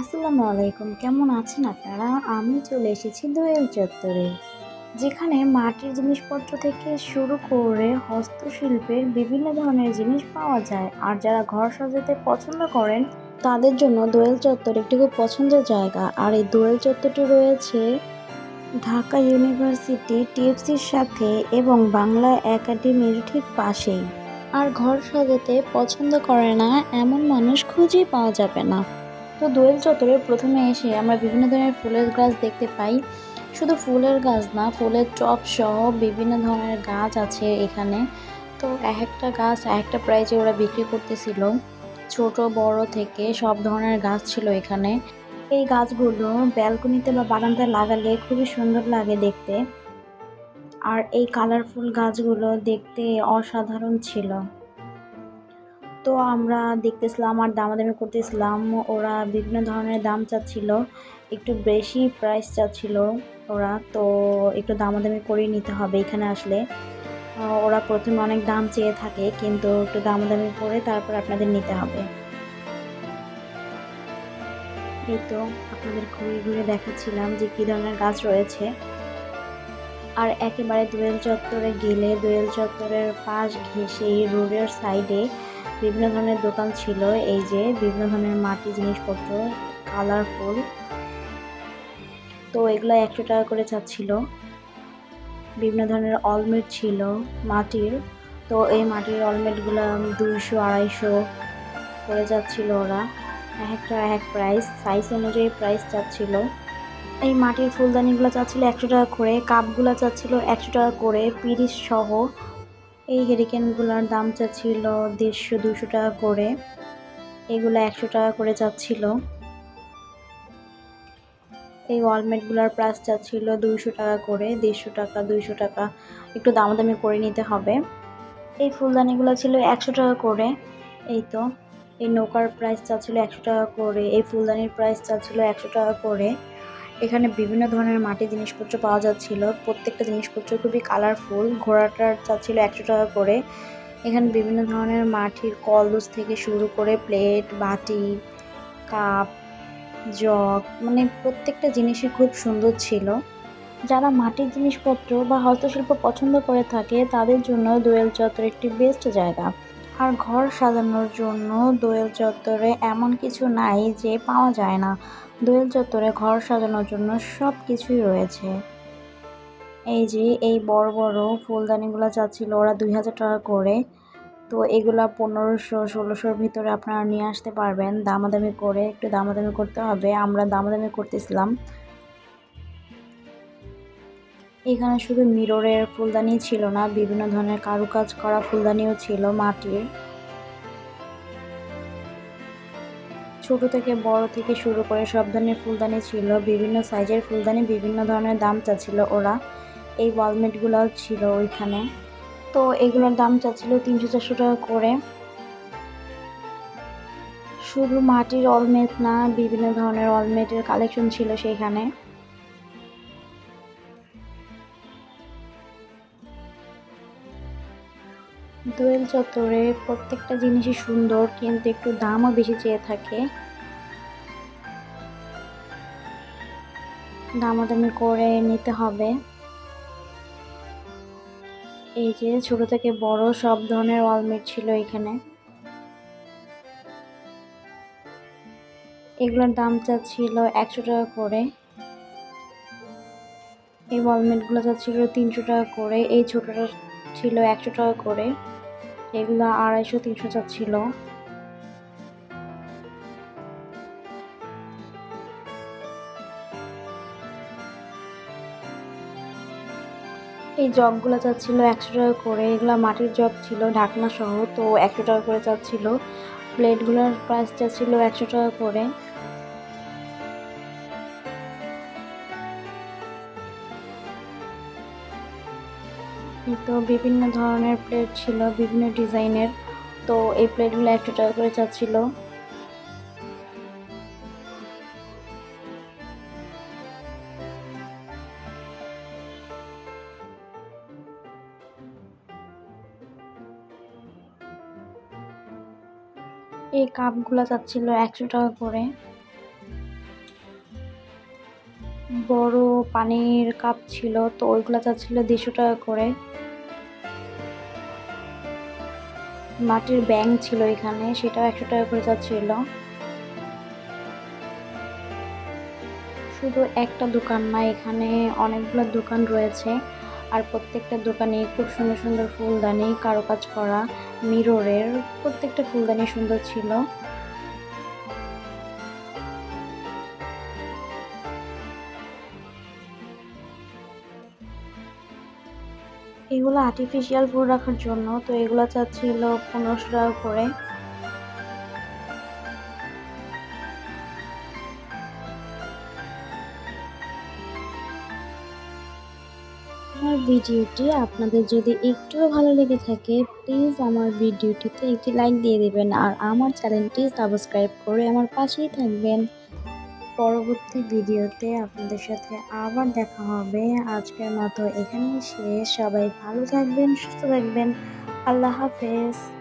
আসসালামু আলাইকুম কেমন আছেন আপনারা? আমি চলে এসেছি দোয়েল চত্বরে, যেখানে মাটির জিনিসপত্র থেকে শুরু করে হস্তশিল্পের বিভিন্ন ধরনের জিনিস পাওয়া যায়। আর যারা ঘর সাজাতে পছন্দ করেন, তাদের জন্য দোয়েল চত্বর একটি খুব পছন্দের জায়গা। আর এই দোয়েল চত্বরটি রয়েছে ঢাকা ইউনিভার্সিটি টিএফসির সাথে এবং বাংলা একাডেমির ঠিক পাশেই। আর ঘর সাজাতে পছন্দ করে না, এমন মানুষ খুঁজেই পাওয়া যাবে না। তো দোয়েল চত্বরে প্রথমে এসে আমরা বিভিন্ন ধরনের ফুলের গাছ দেখতে পাই। শুধু ফুলের গাছ না, ফুলের টপ সহ বিভিন্ন ধরনের গাছ আছে এখানে। তো এক একটা গাছ এক একটা প্রাইজে ওরা বিক্রি করতেছিল। ছোট, বড় থেকে সব ধরনের গাছ ছিল এখানে। এই গাছগুলো ব্যালকনিতে বা বারান্দায় লাগালে খুবই সুন্দর লাগে দেখতে। আর এই কালারফুল গাছগুলো দেখতে অসাধারণ ছিল। তো আমরা দেখতেছিলাম আর দামাদামি করতেছিলাম। ওরা বিভিন্ন ধরনের দাম চাচ্ছিল, একটু বেশি প্রাইস চাচ্ছিল ওরা, তো একটু দামাদামি করেই নিতে হবে এখানে আসলে। ওরা প্রথমে অনেক দাম চেয়ে থাকে, কিন্তু একটু দামাদামি করে তারপর আপনাদের নিতে হবে। এই তো আপনাদের ঘুরে ঘুরে দেখাচ্ছিলাম যে কী ধরনের গাছ রয়েছে। আর একেবারে দোয়েল চত্বরে গেলে দোয়েল চত্বরের পাশ ঘেঁষে রোডের সাইডে বিভিন্ন ধরনের দোকান ছিল, এই যে বিভিন্ন ধরনের মাটি, জিনিসপত্র, কালারফুল। তো এগুলো একশো টাকা করে চাচ্ছিল বিভিন্ন ধরনের অলমেট ছিল মাটির। তো এই মাটির অলমেটগুলো দুইশো, আড়াইশো করে যাচ্ছিল ওরা। এক একটা, এক প্রাইস সাইজ অনুযায়ী প্রাইস চাচ্ছিল এই মাটির ফুলদানিগুলো চাচ্ছিল একশো টাকা করে কাপগুলো চাচ্ছিল একশো টাকা করে পিরিশ সহ এই হেরিকেনগুলোর দাম চাচ্ছিল দেড়শো, দুশো টাকা করে। এগুলো একশো টাকা করে চাচ্ছিল এই ওয়ালমেটগুলোর প্রাইস চাচ্ছিল দুইশো টাকা করে, দেড়শো টাকা, দুইশো টাকা। একটু দামাদামি করে নিতে হবে। এই ফুলদানিগুলো ছিল একশো টাকা করে। এই তো, এই নৌকার প্রাইস চাচ্ছিল একশো টাকা করে, এই ফুলদানির প্রাইস চাচ্ছিল একশো টাকা করে। এখানে বিভিন্ন ধরনের মাটির জিনিসপত্র পাওয়া যাচ্ছিল। প্রত্যেকটা জিনিসপত্র খুবই কালারফুল ঘোড়াটার চাচ্ছিল একশো টাকা করে। এখানে বিভিন্ন ধরনের মাটির কলস থেকে শুরু করে প্লেট বাটি, কাপ, জগ মানে প্রত্যেকটা জিনিসই খুব সুন্দর ছিল। যারা মাটির জিনিসপত্র বা হস্তশিল্প পছন্দ করে থাকে, তাদের জন্য দোয়েল চত্বর একটি বেস্ট জায়গা। আর ঘর সাজানোর জন্য দোয়েল চত্বরে এমন কিছু নাই যে পাওয়া যায় না। দোয়েল চত্বরে ঘর সাজানোর জন্য সব কিছুই রয়েছে। এই যে, এই বড় বড় ফুলদানিগুলো চাচ্ছিল ওরা দুই হাজার টাকা করে। তো এগুলা পনেরোশো, ষোলোশোর ভিতরে আপনারা নিয়ে আসতে পারবেন। দামাদামি করে, একটু দামাদামি করতে হবে। আমরা দামাদামি করতেছিলাম। এখানে শুধু মিররের ফুলদানি ছিল না, বিভিন্ন ধরনের কারুকাজ করা ফুলদানিও ছিল মাটির। ছোট থেকে বড় থেকে শুরু করে সব ধরনের ফুলদানি ছিল, বিভিন্ন সাইজের ফুলদানি, বিভিন্ন ধরনের দাম চাচ্ছিল ওরা। এই ওয়ালমেটগুলো ছিল ওইখানে। তো এগুলোর দাম চাচ্ছিল তিনশো চারশো টাকা করে। শুধু মাটির অলমেট না, বিভিন্ন ধরনের অলমেটের কালেকশন ছিল সেইখানে। দোয়েল চত্বরে প্রত্যেকটা জিনিসই সুন্দর, কিন্তু একটু দামও বেশি চেয়ে থাকে। দামাদামি করে নিতে হবে। এই যে ছোট থেকে বড় সব ধরনের ওয়ালমেট ছিল এখানে। এগুলোর দাম চাচ্ছিল একশো টাকা করে। এই ওয়ালমেটগুলো চাচ্ছিল তিনশো টাকা করে, এই ছোটটা ছিল একশো টাকা করে। এগুলো আড়াইশো, তিনশো চাচ্ছিল এই জগগুলো চাচ্ছিল একশো টাকা করে, এগুলো মাটির জগ ছিল ঢাকনা সহ, তো একশো টাকা করে চাচ্ছিল প্লেটগুলোর প্রাইস চাচ্ছিল একশো টাকা করে। তো বিভিন্ন ধরনের প্লেট ছিল, বিভিন্ন ডিজাইনের। তো এই প্লেটগুলো একশো টাকা করে চাচ্ছিল এই কাপগুলো চাচ্ছিল একশো টাকা করে। বড় পানির কাপ ছিল, তো ওইগুলো চাচ্ছিল দেড়শো টাকা করে। মাটির ব্যাং ছিল এখানে, সেটাও একশো টাকা করে যাচ্ছিল শুধু একটা দোকান না, এখানে অনেকগুলো দোকান রয়েছে, আর প্রত্যেকটা দোকানে খুব সুন্দর সুন্দর ফুলদানি, কারুকাজ করা মিররের প্রত্যেকটা ফুলদানি সুন্দর ছিল। এগুলো আর্টিফিশিয়াল ফুল রাখার জন্য, তো এগুলো চাচ্ছিল পনেরোশো টাকা করে। ভিডিওটি আপনাদের যদি একটুও ভালো লেগে থাকে প্লিজ আমার ভিডিওটিতে একটি লাইক দিয়ে দেবেন আর আমার চ্যানেলটি সাবস্ক্রাইব করে আমার পাশেই থাকবেন। পরবর্তী ভিডিওতে আপনাদের সাথে আবার দেখা হবে। আজকের মতো এখানেই শেষ। সবাই ভালো থাকবেন, সুস্থ থাকবেন। আল্লাহ হাফেজ।